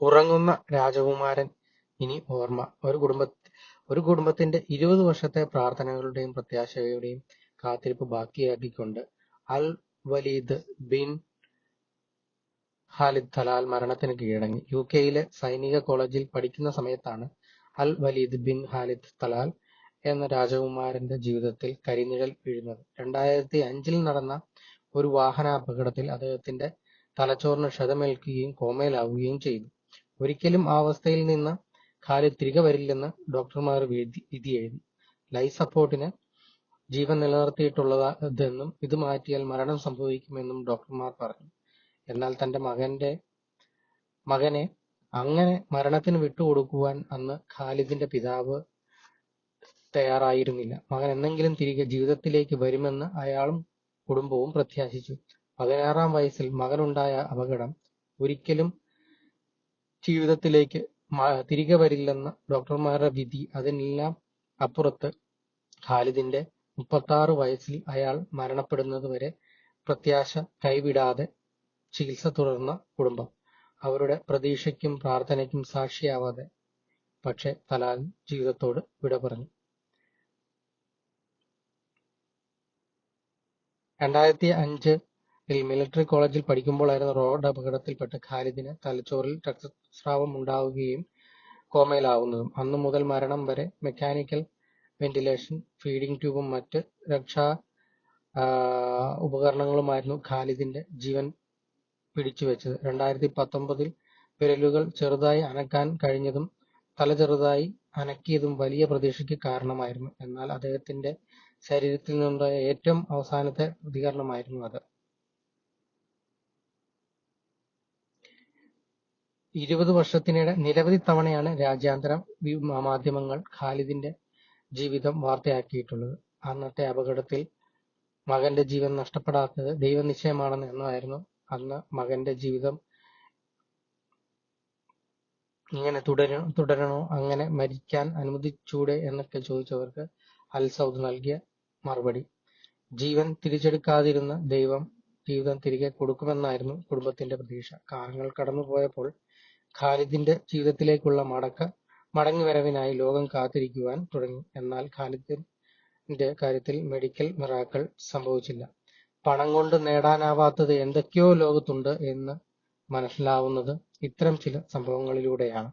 ഉറങ്ങുന്ന രാജകുമാരൻ ഇനി ഓർമ്മ ഒരു കുടുംബ ഒരു കുടുംബത്തിന്റെ ഇരുപത് വർഷത്തെ പ്രാർത്ഥനകളുടെയും പ്രത്യാശയുടെയും കാത്തിരിപ്പ് ബാക്കിയാക്കിക്കൊണ്ട് Al Waleed bin Khalid Talal മരണത്തിന് കീഴടങ്ങി. യു കെയിലെ സൈനിക കോളേജിൽ പഠിക്കുന്ന സമയത്താണ് Al Waleed bin Khalid Talal എന്ന രാജകുമാരന്റെ ജീവിതത്തിൽ കരിനിഴൽ വീഴുന്നത്. രണ്ടായിരത്തി അഞ്ചിൽ നടന്ന ഒരു വാഹന അപകടത്തിൽ അദ്ദേഹത്തിന്റെ തലച്ചോറിന് ക്ഷതമേൽക്കുകയും കോമയിലാവുകയും ചെയ്തു. ഒരിക്കലും ആ അവസ്ഥയിൽ നിന്ന് ഖാലിദ് തിരികെ വരില്ലെന്ന് ഡോക്ടർമാർ വിധി എഴുതി ലൈഫ് സപ്പോർട്ടിന് ജീവൻ നിലനിർത്തിയിട്ടുള്ളതെന്നും ഇത് മാറ്റിയാൽ മരണം സംഭവിക്കുമെന്നും ഡോക്ടർമാർ പറഞ്ഞു. എന്നാൽ തന്റെ മകന്റെ മകനെ അങ്ങനെ മരണത്തിന് വിട്ടുകൊടുക്കുവാൻ അന്ന് ഖാലിദിന്റെ പിതാവ് തയ്യാറായിരുന്നില്ല. മകൻ എന്നെങ്കിലും തിരികെ ജീവിതത്തിലേക്ക് വരുമെന്ന് അയാളും കുടുംബവും പ്രത്യാശിച്ചു. പതിനാറാം വയസ്സിൽ മകനുണ്ടായ അപകടം ഒരിക്കലും ജീവിതത്തിലേക്ക് തിരികെ വരില്ലെന്ന ഡോക്ടർമാരുടെ വിധി അതിനെല്ലാം അപ്പുറത്ത് ഖാലിദിന്റെ മുപ്പത്താറ് വയസ്സിൽ അയാൾ മരണപ്പെടുന്നത് വരെ പ്രത്യാശ കൈവിടാതെ ചികിത്സ തുടർന്ന കുടുംബം. അവരുടെ പ്രതീക്ഷയ്ക്കും പ്രാർത്ഥനയ്ക്കും സാക്ഷിയാവാതെ പക്ഷെ തലാൽ ജീവിതത്തോട് വിട പറഞ്ഞു. രണ്ടായിരത്തി അഞ്ചിൽ മിലിട്ടറി കോളേജിൽ റോഡ് റോഡപകടത്തിൽപ്പെട്ട് ഖാലിദിന് തലച്ചോറിൽ രക്തസ്രാവം ഉണ്ടാവുകയും കോമയിലാവുന്നതും. അന്നു മുതൽ മരണം വരെ മെക്കാനിക്കൽ വെന്റിലേഷൻ, ഫീഡിംഗ് ട്യൂബും മറ്റ് രക്ഷാ ഉപകരണങ്ങളുമായിരുന്നു ഖാലിദിന്റെ ജീവൻ പിടിച്ചുവെച്ചത്. രണ്ടായിരത്തി പത്തൊമ്പതിൽ വിരലുകൾ ചെറുതായി അനക്കാൻ കഴിഞ്ഞതും തല ചെറുതായി അനക്കിയതും വലിയ പ്രതീക്ഷയ്ക്ക് കാരണമായിരുന്നു. എന്നാൽ അദ്ദേഹത്തിന്റെ ശരീരത്തിൽ നിന്നുണ്ടായ ഏറ്റവും അവസാനത്തെ പ്രതികരണമായിരുന്നു അത്. ഇരുപത് വർഷത്തിനിടെ നിരവധി തവണയാണ് രാജ്യാന്തര മാധ്യമങ്ങൾ ഖാലിദിന്റെ ജീവിതം വാർത്തയാക്കിയിട്ടുള്ളത്. അന്നത്തെ അപകടത്തിൽ മകന്റെ ജീവൻ നഷ്ടപ്പെടാത്തത് ദൈവനിശ്ചയമാണെന്ന് എന്നായിരുന്നു അന്ന് മകന്റെ ജീവിതം ഇങ്ങനെ തുടരണോ അങ്ങനെ മരിക്കാൻ അനുവദിച്ചൂടെ എന്നൊക്കെ ചോദിച്ചവർക്ക് അൽ സൗദ് നൽകിയ മറുപടി ജീവൻ തിരിച്ചെടുക്കാതിരുന്ന ദൈവം ജീവിതം തിരികെ കൊടുക്കുമെന്നായിരുന്നു കുടുംബത്തിന്റെ പ്രതീക്ഷ. കാലങ്ങൾ കടന്നുപോയപ്പോൾ ഖാലിദിന്റെ ജീവിതത്തിലേക്കുള്ള മടക്ക മടങ്ങിവരവിനായി ലോകം കാത്തിരിക്കുവാൻ തുടങ്ങി. എന്നാൽ ഖാലിദിന്റെ കാര്യത്തിൽ മെഡിക്കൽ മിറാക്കിൾ സംഭവിച്ചില്ല. പണം കൊണ്ട് നേടാനാവാത്തത് എന്തൊക്കെയോ ലോകത്തുണ്ട് എന്ന് മനസ്സിലാവുന്നത് ഇത്തരം ചില സംഭവങ്ങളിലൂടെയാണ്.